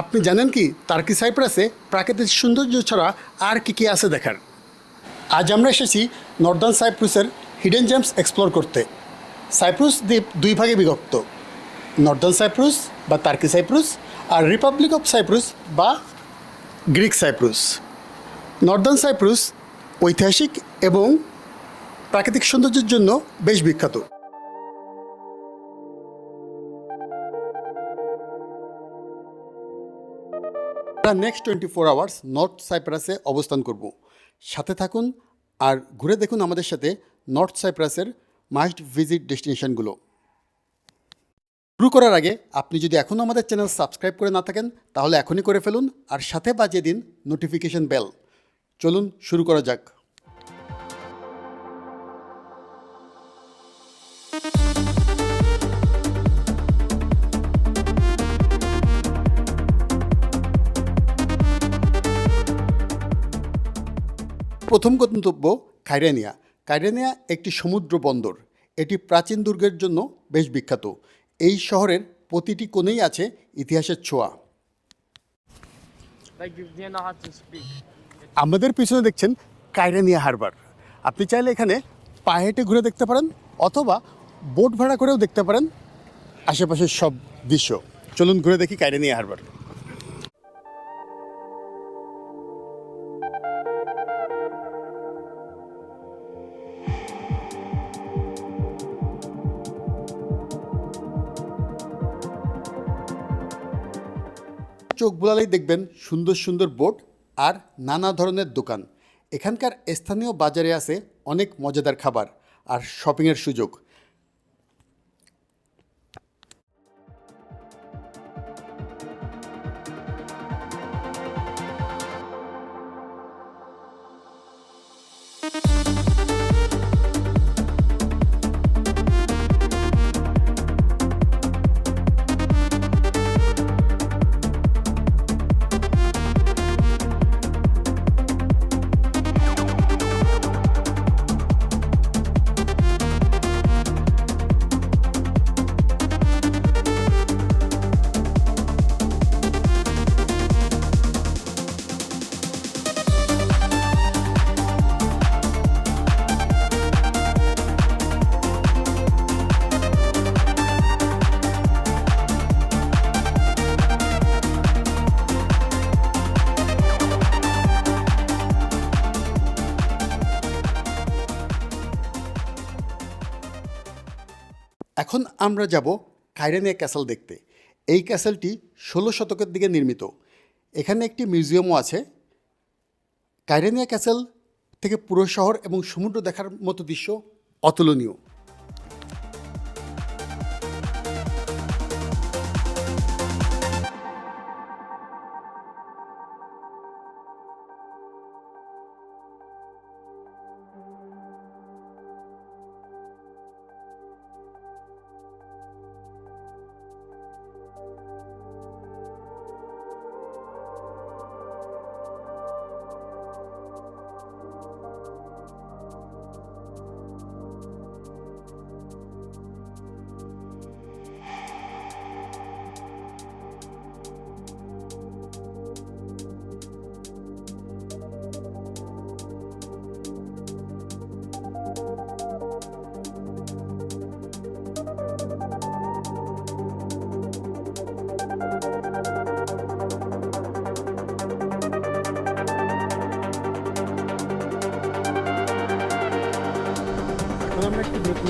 আপনি জানেন কি? তার্কি সাইপ্রাসে প্রাকৃতিক সৌন্দর্য ছাড়া আর কি কি আছে দেখার? আজ আমরা এসেছি নর্দার্ন সাইপ্রুসের হিডেন জেমস এক্সপ্লোর করতে। সাইপ্রুস দ্বীপ দুই ভাগে বিভক্ত। নর্দার্ন সাইপ্রুস বা টার্কি সাইপ্রুস আর রিপাবলিক অফ সাইপ্রুস বা গ্রিক সাইপ্রুস। নর্দার্ন সাইপ্রুস ঐতিহাসিক এবং প্রাকৃতিক সৌন্দর্যের জন্য বেশ বিখ্যাত। আমরা next twenty four hours north সাইপ্রাসে অবস্থান করব। সাথে থাকুন আর ঘুরে দেখুন আমাদের সাথে নর্থ সাইপ্রাসের মাস্ট ভিজিট ডেস্টিনেশনগুলো শুরু করার আগে আপনি যদি এখনও আমাদের চ্যানেল সাবস্ক্রাইব করে না থাকেন, তাহলে এখনই করে ফেলুন আর সাথে বাজিয়ে দিন নোটিফিকেশন বেল চলুন শুরু করা যাক। প্রথম গন্তব্য কাইরেনিয়া। কাইরেনিয়া একটি সমুদ্র বন্দর। এটি প্রাচীন দুর্গের জন্য বেশ বিখ্যাত। এই শহরের প্রতিটি কোণেই আছে ইতিহাসের ছোঁয়া. আমাদের পিছনে দেখছেন কাইরানিয়া হারবার। আপনি চাইলে এখানে পায়ে হেঁটে ঘুরে দেখতে পারেন অথবা বোট ভাড়া করেও দেখতে পারেন আশেপাশের সব দৃশ্য। চলুন ঘুরে দেখি কাইরানিয়া হারবার। চোখ বোলালেই দেখবেন সুন্দর সুন্দর বোট আর নানা ধরনের দোকান। এখানকার স্থানীয় বাজারে আছে অনেক মজাদার খাবার আর শপিংয়ের সুযোগ। এখন আমরা যাব কাইরেনিয়া ক্যাসেল দেখতে। এই ক্যাসেলটি ষোলো শতকের দিকে নির্মিত। এখানে একটি মিউজিয়ামও আছে। কাইরেনিয়া ক্যাসেল থেকে পুরো শহর এবং সমুদ্র দেখার মতো দৃশ্য অতুলনীয়।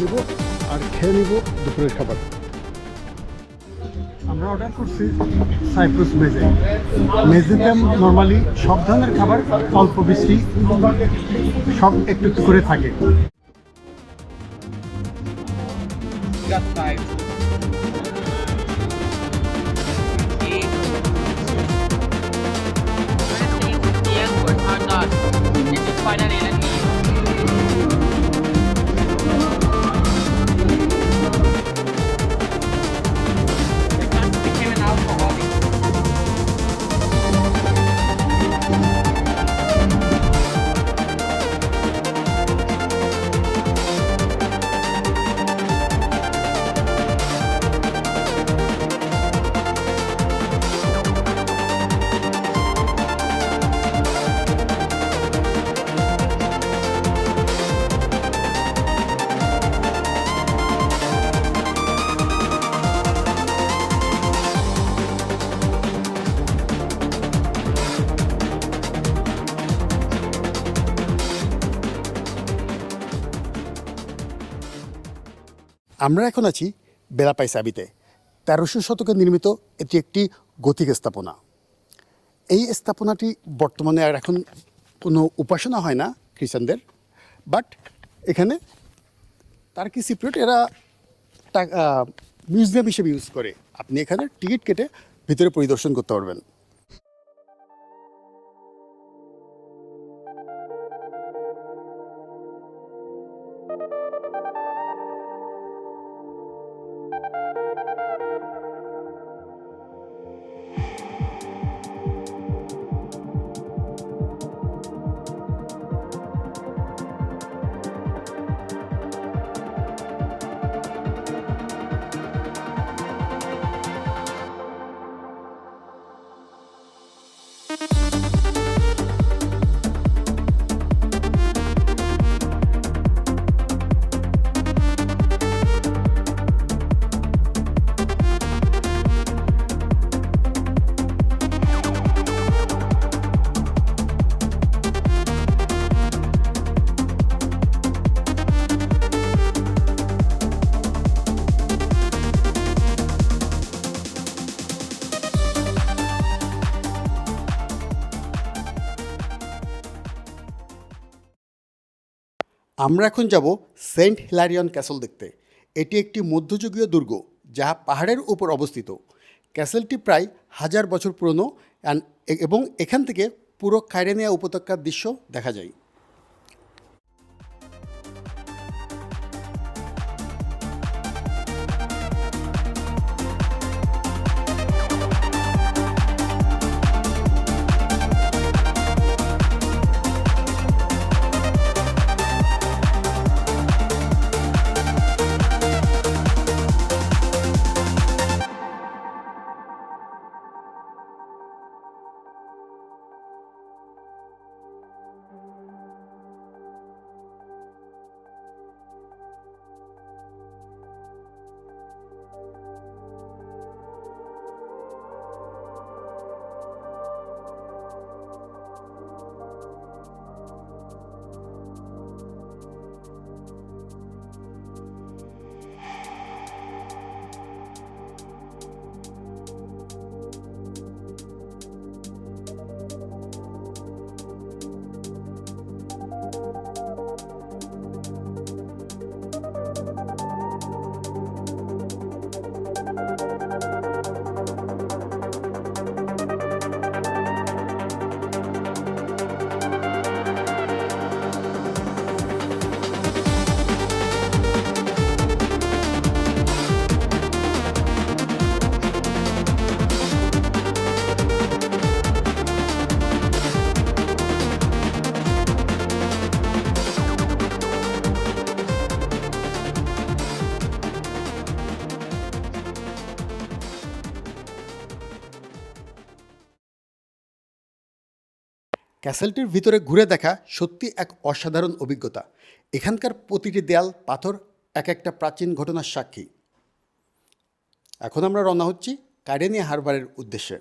নিব আর খেয়ে নিব দুপুরের খাবার। আমরা অর্ডার করছি সাইপ্রাস মেজে মেজেতে নর্মালি সব ধরনের খাবার অল্প বেশি, সব একটু একটু করে থাকে। Got আমরা এখন আছি বেলাপাই সাবিতে। তেরোশো শতকে নির্মিত এটি একটি গতিক স্থাপনা। এই স্থাপনাটি বর্তমানে আর এখন কোনো উপাসনা হয় না খ্রিস্টানদের, বাট এখানে তার কি সিপ্রেট এরা মিউজিয়াম হিসেবে ইউজ করে। আপনি এখানে টিকিট কেটে ভিতরে পরিদর্শন করতে পারবেন। আমরা এখন যাব সেন্ট হিলারিয়ন ক্যাসল দেখতে। এটি একটি মধ্যযুগীয় দুর্গ, যা পাহাড়ের উপর অবস্থিত। ক্যাসেলটি প্রায় হাজার বছর পুরনো এবং এখান থেকে পুরো কাইরেনিয়া উপত্যকার দৃশ্য দেখা যায়। ক্যাসেলটির ভিতরে ঘুরে দেখা সত্যি এক অসাধারণ অভিজ্ঞতা। এখানকার প্রতিটি দেয়াল, পাথর এক একটা প্রাচীন ঘটনার সাক্ষী। এখন আমরা রওনা হচ্ছি কাইডেনিয়া হারবারের উদ্দেশ্যে।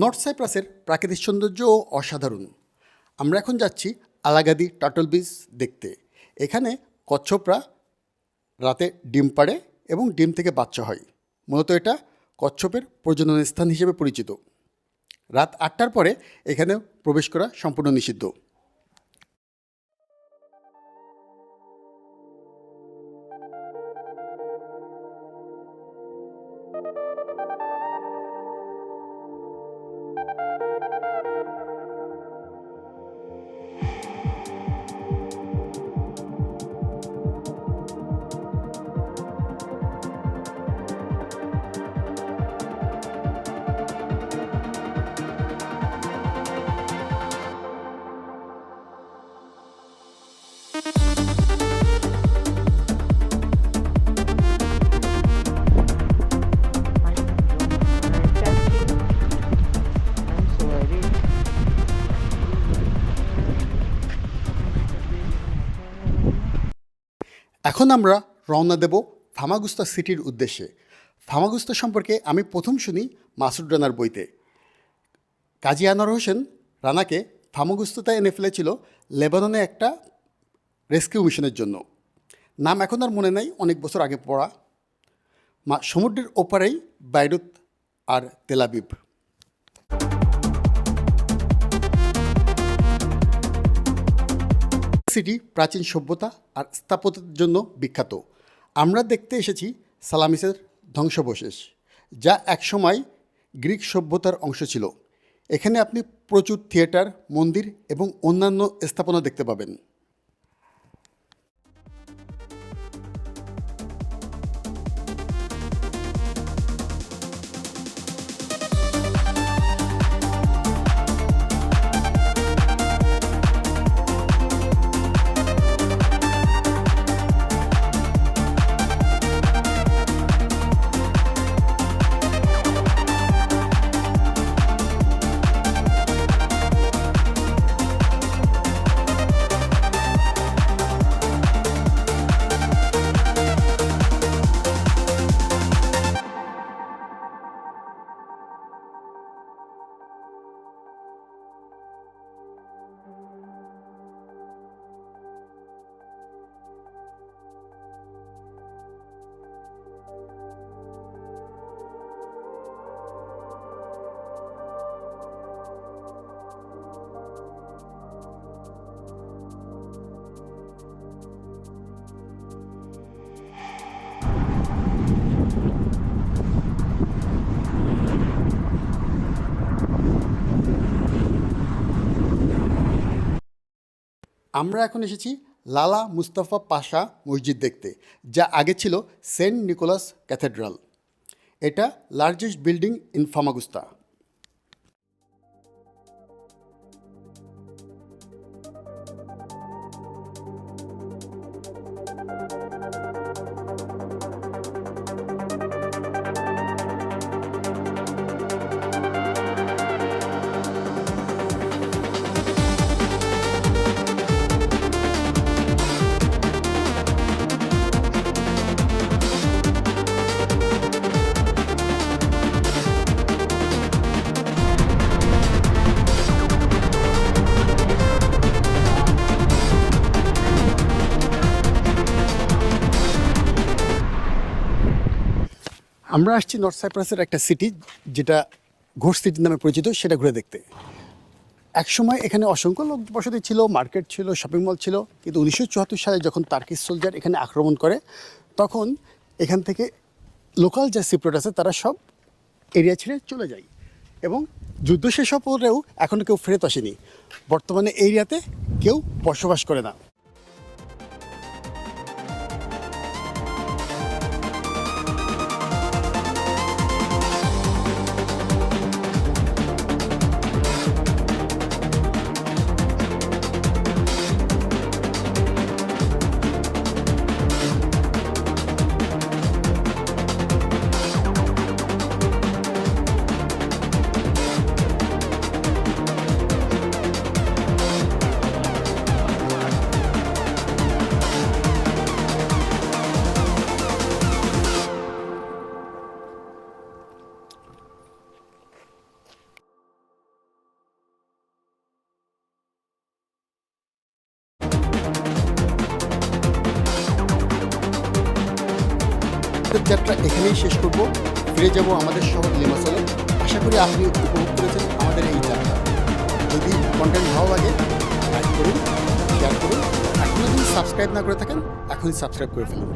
নর্থ সাইপ্রাসের প্রাকৃতিক সৌন্দর্যও অসাধারণ। আমরা এখন যাচ্ছি আলাগাদি টাটল বিচ দেখতে। এখানে কচ্ছপরা রাতে ডিম পাড়ে এবং ডিম থেকে বাচ্চা হয়। মূলত এটা কচ্ছপের প্রজনন স্থান হিসেবে পরিচিত। রাত আটটার পরে এখানে প্রবেশ করা সম্পূর্ণ নিষিদ্ধ। এখন আমরা রওনা দেব ফামাগুস্তা সিটির উদ্দেশ্যে। ফামাগুস্তা সম্পর্কে আমি প্রথম শুনি মাসুদ রানার বইতে। কাজী আনোয়ার হোসেন রানাকে ফামাগুস্তাতে এনে ফেলেছিল লেবাননে একটা রেস্কিউ মিশনের জন্য। নাম এখন আর মনে নাই, অনেক বছর আগে পড়া। সমুদ্রের ওপারেই বাইরুত আর তেলাবিব সিটি, প্রাচীন সভ্যতা আর স্থাপত্যের জন্য বিখ্যাত। আমরা দেখতে এসেছি সালামিসের ধ্বংসবশেষ, যা একসময় গ্রিক সভ্যতার অংশ ছিল। এখানে আপনি প্রচুর থিয়েটার, মন্দির এবং অন্যান্য স্থাপনা দেখতে পাবেন। আমরা এখন এসেছি লালা মুস্তাফা পাশা মসজিদ দেখতে, যা আগে ছিল সেন্ট নিকোলাস ক্যাথেড্রাল। এটা লার্জেস্ট বিল্ডিং ইন ফামাগুস্তা আমরা আসছি নর্থ সাইপ্রাসের একটা সিটি যেটা ঘোষ সিটি নামে পরিচিত, সেটা ঘুরে দেখতে। একসময় এখানে অসংখ্য লোক বসতি ছিল মার্কেট ছিল শপিং মল ছিল, কিন্তু উনিশশো চুয়াত্তর সালে যখন তার্কিস সোলজার এখানে আক্রমণ করে, তখন এখান থেকে লোকাল যে সিপ্রোট আছে, তারা সব এরিয়া ছেড়ে চলে যায় এবং যুদ্ধ শেষ হওয়ার পরেও এখনও কেউ ফেরত আসেনি। বর্তমানে এরিয়াতে কেউ বসবাস করে না। যাত্রা এখানেই শেষ করব। ফিরে যাব আমাদের শহর লিমাসলে আশা করি আপনি উপভোগ করেছেন আমাদের এই যাত্রা। যদি কন্টেন্ট ভালো লাগে লাইক করুন শেয়ার করুন। এখনও যদি সাবস্ক্রাইব না করে থাকেন, এখনই সাবস্ক্রাইব করে ফেলুন।